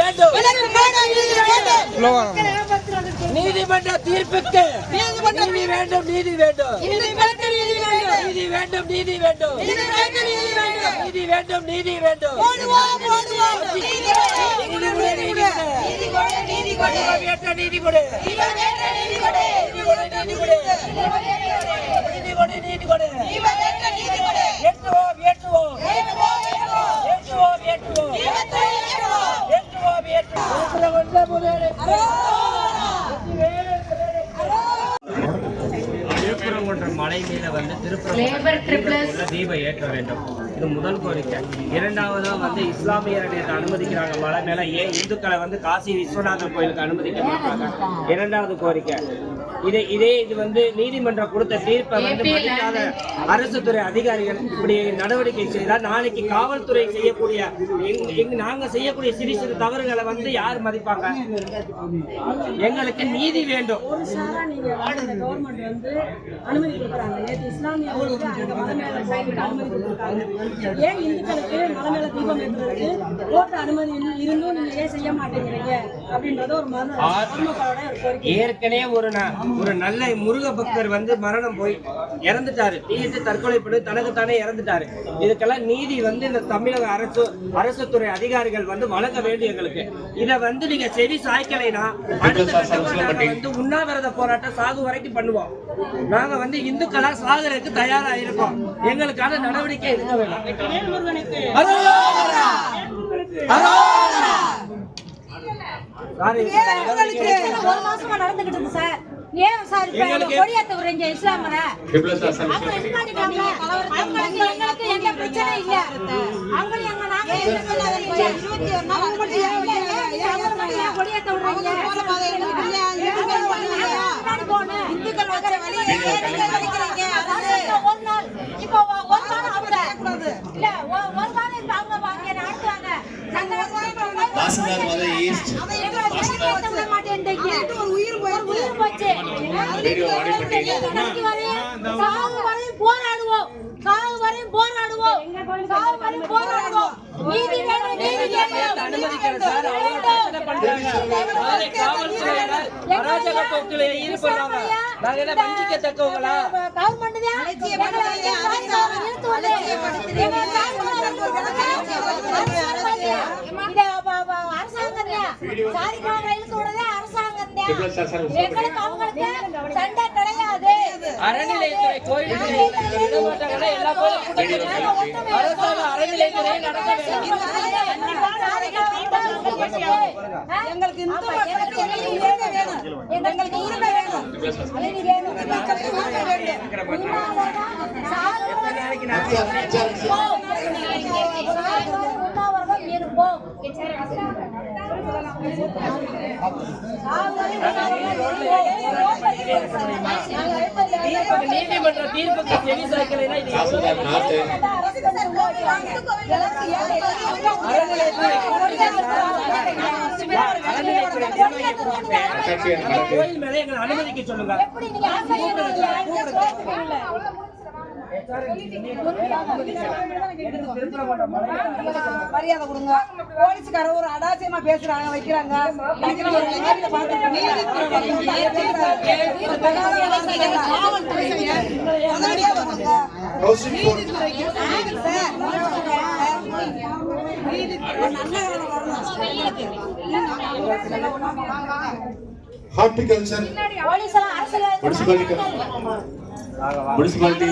வேண்டும். நீதிமன்ற தீர்ப்புக்கு நீதி வேண்டும் நீதி வேண்டும். நீதி வேண்டும். நீதி வேண்டும் நீதி வேண்டும். நீதி வேண்டும். நீதி கொடு. நீதி கொடு. நீதி கொடு. Aê! மலை மீத வந்து திருப்பரங்குன்ற தீபம் ஏற்ற வேண்டும். இது முதல் கோரிக்கை. இரண்டாவதா வந்து இஸ்லாமியரை நேற்று அனுமதிக்கிறாங்க. மலை மேல ஏன் இந்துக்களை வந்து காசி விஸ்வநாதர் கோயிலுக்கு அனுமதிக்க மாட்டாங்க? இரண்டாவது கோரிக்கை. இதே இதே இது வந்து நீதிமன்றம் கொடுத்த தீர்ப்பை வந்து மதிக்காத அரசு துறை அதிகாரிகள் இப்படி நடவடிக்கை செய்தால் நாளைக்கு காவல்துறை செய்யக்கூடிய நாங்க செய்யக்கூடிய சிறு சிறு தவறுகளை வந்து யார் மதிப்பாங்க? எங்களுக்கு நீதி வேண்டும். கொடுக்குறாங்க நேற்று இஸ்லாமியர்களுக்கு அந்த மலை மேல போறதுக்கு அனுமதி கொடுத்துருக்காங்க. ஏன் இந்துக்களுக்கு மலை மேல தீபம் ஏற்றுறதுக்கு கோர்ட் அனுமதி இரு- இருந்தும் நீங்க ஏன் செய்ய மாட்டேங்கிறீங்க? அப்படின்றது ஒரு மர்ம மர்மக்காரோட ஒரு கோரிக்கை. ஏற்கனவே ஒரு ஒரு நல்ல முருக பக்தர் வந்து மரணம் போய் இறந்துட்டாரு. தீயிட்டு தற்கொலை பண்ணி தனக்குத்தானே இறந்துட்டாரு. இதுக்கெல்லாம் நீதி வந்து இந்த தமிழக அரசு அரசு துறை அதிகாரிகள் வந்து வழங்க வேண்டும் எங்களுக்கு. இதை வந்து நீங்க செவி சாய்க்கலைனா அடுத்த வந்து உண்ணாவிரத போராட்டம் சாகு வரைக்கும் பண்ணுவோம். நாங்க வந்து இந்துக்களா இந்துக்களாக சாகருக்கு தயாராயிருக்கோம். எங்களுக்கான நடவடிக்கை எடுக்க வேண்டும். நடந்துகிட்டு சார். ஏன் சார் கொடியாத்த விடுறீங்க இஸ்லாமரை எங்களுக்கு எந்த பிரச்சனையும் இல்ல. அவங்களும் வாசனார் மத ஈஸ்ட் போராடுவோம். சாவு வரையும் போராடுவோம். சாவு வரையும் போராடுவோம். நீதி வேண்டும் நீதி வேண்டும் அராஜக போக்கில் ஈடுபடுறாங்க. நாங்க என்ன வஞ்சிக்க தக்கவங்களா அறநிலையத்துறை கோயில் எல்லா கோயிலும் அரசாங்க அறநிலையத்துறை நடத்த வேண்டும். எங்களுக்கு இந்து மக்களுக்கு எங்களுக்கு வேணும். எங்களுக்கு உரிமை வேணும். மக்களுக்கு உரிமை வேண்டும் உண்ணாவிரதம் இருப்போம் நீதிமன்ற தீர்ப்புக்கு செவி சாய்க்கலைன்னா இது அரசு கோவில் அரசு கோவில் அரசு கோயில் மேல எங்களை அனுமதிக்க சொல்லுங்க மரியாதை கொடுங்க போலீஸ்கார ஒரு அடாசியமா பேசுறாங்க வைக்கிறாங்க வைக்கிற ஹார்டிகல்ச்சர். முனிசிபாலிட்டி. முனிசிபாலிட்டி